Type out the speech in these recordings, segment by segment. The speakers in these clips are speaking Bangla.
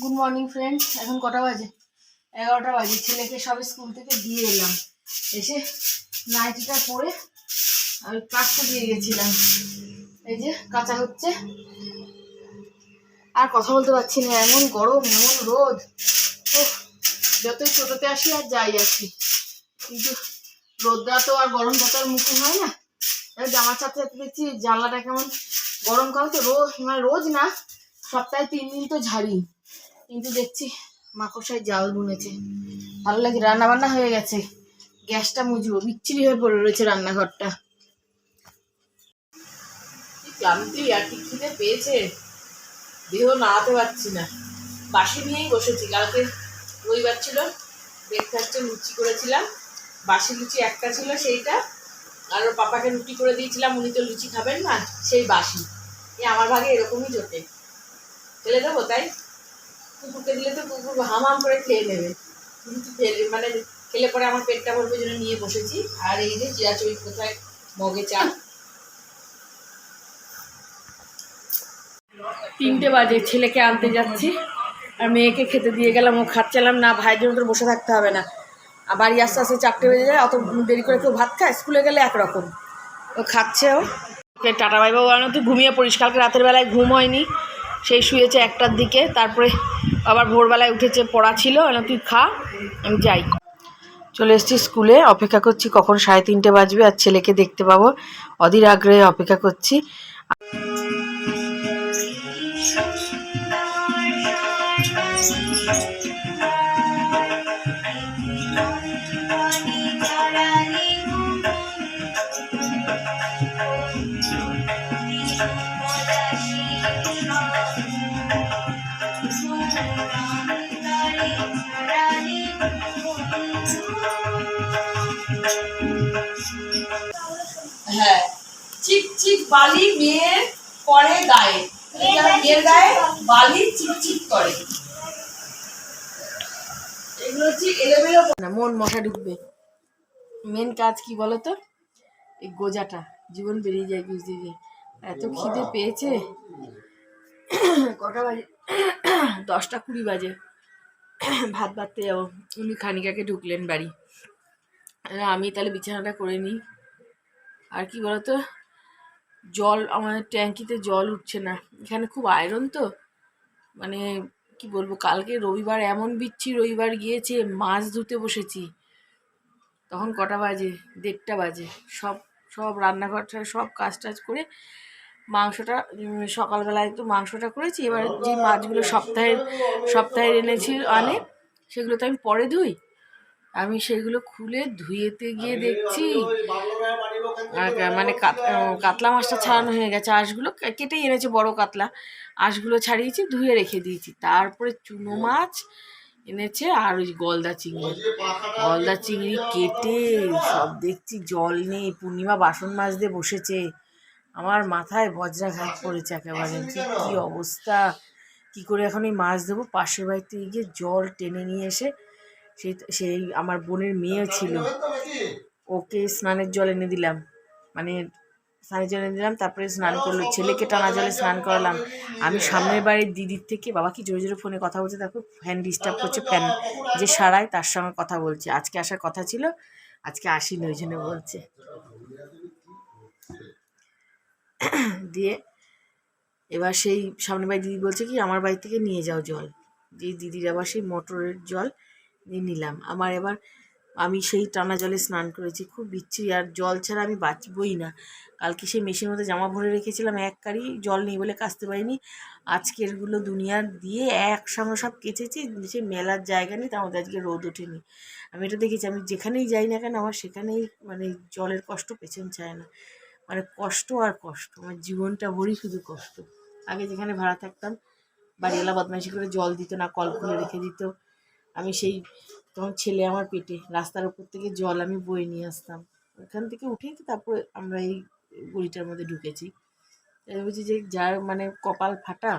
গুড মর্নিং ফ্রেন্ডস এখন কটা বাজে? এগারোটা বাজে। ছেলেকে সবে স্কুল থেকে দিয়ে এলাম। এসে নাইটিটা পরে আমি কাটতে দিয়ে গেছিলাম। এই যে কাঁচা হচ্ছে। আর কথা বলতে পারছি না। এমন গরম, এমন রোদ। তো যতই ছোটোতে আসি আর যাই আসি। কিন্তু রোদটা তো আর গরমটা তো আর মুখে হয় না। এবার জামার সাথে সাথে দেখছি জানলাটা কেমন গরমকাল তো রোজ মানে রোজ না, সপ্তাহে তিন দিন তো ঝাড়ি। কিন্তু দেখছি মাকড়সায় জাল বুনেছে। ভালো লাগে রান্না বান্না হয়ে গেছে। গ্যাসটা মুজবো বিচ্ছিরি হয়ে পড়ে রয়েছে রান্নাঘরটা। ক্লান্তি আর কি খিদে পেয়েছে? দেহ নাড়াতে পারছি না। বাসি নিয়েই বসেছি। কালকে রবিবার ছিল ব্রেকফাস্টে লুচি করেছিলাম। বাসি লুচি একটা ছিল সেইটা। আর ওর পাপাকে রুটি করে দিয়েছিলাম, উনি তো লুচি খাবেন না, সেই বাসি। এ আমার ভাগে এরকমই জোটে। ফেলে দেবো তাই? কুকুরকে দিলে তো কুকুর হাম হাম করে খেয়ে নেবে। ফেলে মানে খেলে পরে আমার পেটটা ভরবে জন্য নিয়ে বসেছি। আর এই যে চিরাচড়ি কোথায়? মগে চা। তিনটে বাজে, ছেলেকে আনতে যাচ্ছি। আর মেয়েকে খেতে দিয়ে গেলাম, ও খাচ্ছিলাম না ভাইয়ের জন্য তো বসে থাকতে হবে না। আর বাড়ি আস্তে আস্তে চারটে বেজে যায়, অত দেরি করে কেউ ভাত খায়? স্কুলে গেলে একরকম। ও খাচ্ছে ও। টাটা, বাই বাবু তুই ঘুমিয়ে পড়িস। কালকে রাতের বেলায় ঘুম হয়নি। সেই শুয়েছে একটার দিকে। তারপরে আবার ভোরবেলায় উঠেছে, পড়া ছিল তুই খা, আমি যাই। চলে এসেছি স্কুলে, অপেক্ষা করছি কখন সাড়ে তিনটে বাজবে আর ছেলেকে দেখতে পাবো। অধীর আগ্রহে অপেক্ষা করছি। চিক চিক বালি মেয়ের করে গায়ে। মেয়ের গায়ে বালি চিক চিক করে। এগুলো হচ্ছে এলোমেলো না মন মশা ঢুকবে। মেন কাজ কি বলো তো এই গোজাটা জীবন বেরিয়ে যায় বুঝতে দিয়ে এত খিদে পেয়েছে। কটা বাজে? দশটা কুড়ি বাজে। ভাত বাড়তে যাব। উনি খানিকাকে ঢুকলেন বাড়ি। আমি তাহলে বিছানাটা করে নিই। আর কি বলতো? জল, আমাদের ট্যাঙ্কিতে জল উঠছে না। এখানে খুব আয়রন তো। মানে কি বলব, কালকে রবিবার এমন বিচ্ছি রবিবার গিয়েছে, মাছ ধুতে বসেছি। তখন কটা বাজে? দেড়টা বাজে। সব সব রান্নাঘরটা সব কাজ টাজ করে মাংসটা সকালবেলায় তো মাংসটা করেছি। এবার যে মাছগুলো সপ্তাহের সপ্তাহের এনেছি আনে, সেগুলো তো আমি পরে ধুই। আমি সেগুলো খুলে ধুয়েতে গিয়ে দেখছি মানে কাত- কাতলা মাছটা ছাড়ানো হয়ে গেছে আঁশগুলো। কেটেই এনেছে বড় কাতলা। আঁশগুলো ছাড়িয়েছি, ধুয়ে রেখে দিয়েছি। তারপরে চুনো মাছ এনেছে আর ওই গলদা চিংড়ি। গলদা চিংড়ি কেটে সব দেখছি জল নেই। পূর্ণিমা বাসন মাজতে বসেছে। আমার মাথায় বজ্রাঘাত পড়েছে একেবারে। যে কি অবস্থা? কি করে এখন এই মাছ দেবো পাশের বাড়িতে গিয়ে জল টেনে নিয়ে এসে সেই সেই আমার বোনের মেয়ে ছিল। ওকে স্নানের জল এনে দিলাম। মানে স্নানের জল এনে দিলাম, তারপরে স্নান করল। ছেলেকে টানা জলে স্নান করালাম। আমি সামনের বাড়ির দিদির থেকে, বাবা কি জোরে জোরে ফোনে কথা বলছে তারপর ফ্যান ডিস্টার্ব করছে, ফ্যান যে সারায় তার সঙ্গে কথা বলছে। আজকে আসার কথা ছিল, আজকে আসিনি, ওই জন্য বলছে। দিয়ে এবার সেই সামনের বাড়ি দিদি বলছে কি, আমার বাড়ি থেকে নিয়ে যাও জল। যে দিদির আবার সেই মোটরের জল নিয়ে নিলাম। আমার এবার আমি সেই টানা জলে স্নান করেছি, খুব বিচ্ছিরি। আর জল ছাড়া আমি বাঁচবই না। কালকে সেই মেশিনের মধ্যে জামা ভরে রেখেছিলাম, এক কারি জল নেই বলে কাচতে পারিনি। আজকেরগুলো দুনিয়ার দিয়ে একসঙ্গে সব কেচেছি, সে মেলার জায়গা নেই, তার মধ্যে আজকে রোদ ওঠেনি। আমি এটা দেখেছি, আমি যেখানেই যাই না কেন, আমার সেখানেই মানে জলের কষ্ট পেছন চায় না। মানে কষ্ট আর কষ্ট, আমার জীবনটা ভরি শুধু কষ্ট। আগে যেখানে ভাড়া থাকতাম, বাড়িওয়ালা বদমাইশি করে জল দিত না, কল খুলে রেখে দিত। আমি সেই তখন ছেলে আমার পেটে, রাস্তার উপর থেকে জল আমি বয়ে নিয়ে আসতাম। ওখান থেকে উঠেই তো তারপরে আমরা এই গড়িটার মধ্যে ঢুকেছি। তাই বলছি যে যার মানে কপাল ফাটা,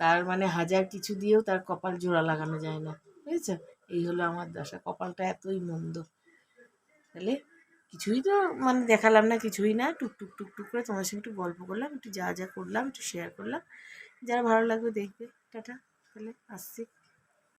তার মানে হাজার কিছু দিয়েও তার কপাল জোড়া লাগানো যায় না, বুঝেছ? এই হলো আমার দশা, কপালটা এতই মন্দ। তাহলে কিছুই তো মানে দেখালাম না, কিছুই না টুকটুক টুক টুক টুক করে তোমার সঙ্গে একটু গল্প করলাম, একটু যা যা করলাম, একটু শেয়ার করলাম। যারা ভালো লাগবে দেখবে। টাটা। তাহলে আসছি।